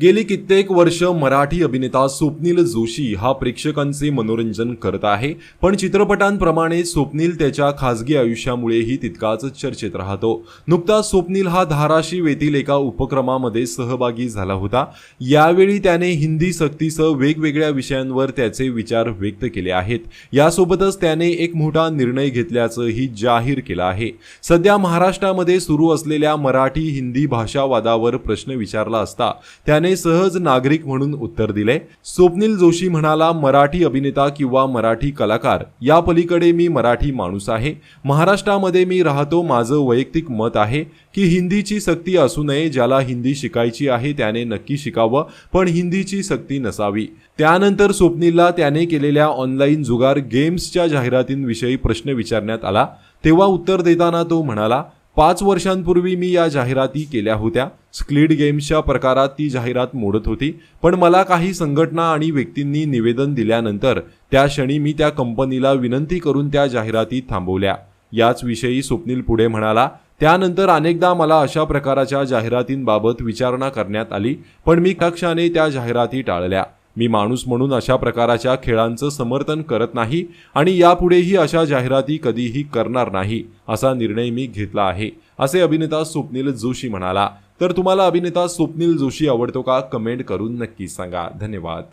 गेली कित्येक वर्ष मराठी अभिनेता स्वप्नील जोशी हा प्रेक्षकांचे मनोरंजन करत आहे पण चित्रपटांप्रमाणे स्वप्नील त्याच्या खासगी आयुष्यामुळेही तितकाच चर्चेत राहतो. नुकताच स्वप्नील हा धाराशिव येथील एका उपक्रमामध्ये सहभागी झाला होता. यावेळी त्याने हिंदी सक्तीसह वेगवेगळ्या विषयांवर त्याचे विचार व्यक्त केले आहेत. यासोबतच त्याने एक मोठा निर्णय घेतल्याचंही जाहीर केलं आहे. सध्या महाराष्ट्रामध्ये सुरू असलेल्या मराठी हिंदी भाषावादावर प्रश्न विचारला असता त्याने त्याने सहज नागरिक म्हणून उत्तर दिले. स्वप्नील जोशी म्हणाला मराठी अभिनेता किंवा मराठी कलाकार या पलीकडे मी मराठी माणूस आहे. महाराष्ट्रामध्ये मी राहतो माझं वैयक्तिक मत आहे की हिंदीची सक्ती असू नये ज्याला हिंदी शिकायची आहे त्याने नक्की शिकावं पण हिंदीची सक्ती नसावी. त्यानंतर स्वप्नीलला त्याने केलेल्या ऑनलाईन जुगार गेम्सच्या जाहिरातींविषयी प्रश्न विचारण्यात आला. तेव्हा उत्तर देताना तो म्हणाला पाच वर्षांपूर्वी मी या जाहिराती केल्या होत्या. स्क्लिड गेम्सच्या प्रकारात ती जाहिरात मोडत होती. पण मला काही संघटना आणि व्यक्तींनी निवेदन दिल्यानंतर त्या क्षणी मी त्या कंपनीला विनंती करून त्या जाहिराती थांबवल्या. याच विषयी स्वप्नील पुढे म्हणाला त्यानंतर अनेकदा मला अशा प्रकारच्या जाहिरातींबाबत विचारणा करण्यात आली पण मी कक्षाने त्या जाहिराती टाळल्या. मी माणूस म्हणून अशा प्रकारच्या खेळांचं समर्थन करत नाही आणि यापुढेही अशा जाहिराती कधीही करणार नाही असा निर्णय मी घेतला आहे असे अभिनेता स्वप्नील जोशी म्हणाला. तर तुम्हाला अभिनेता स्वप्नील जोशी आवडतो का? कमेंट करून नक्की सांगा. धन्यवाद.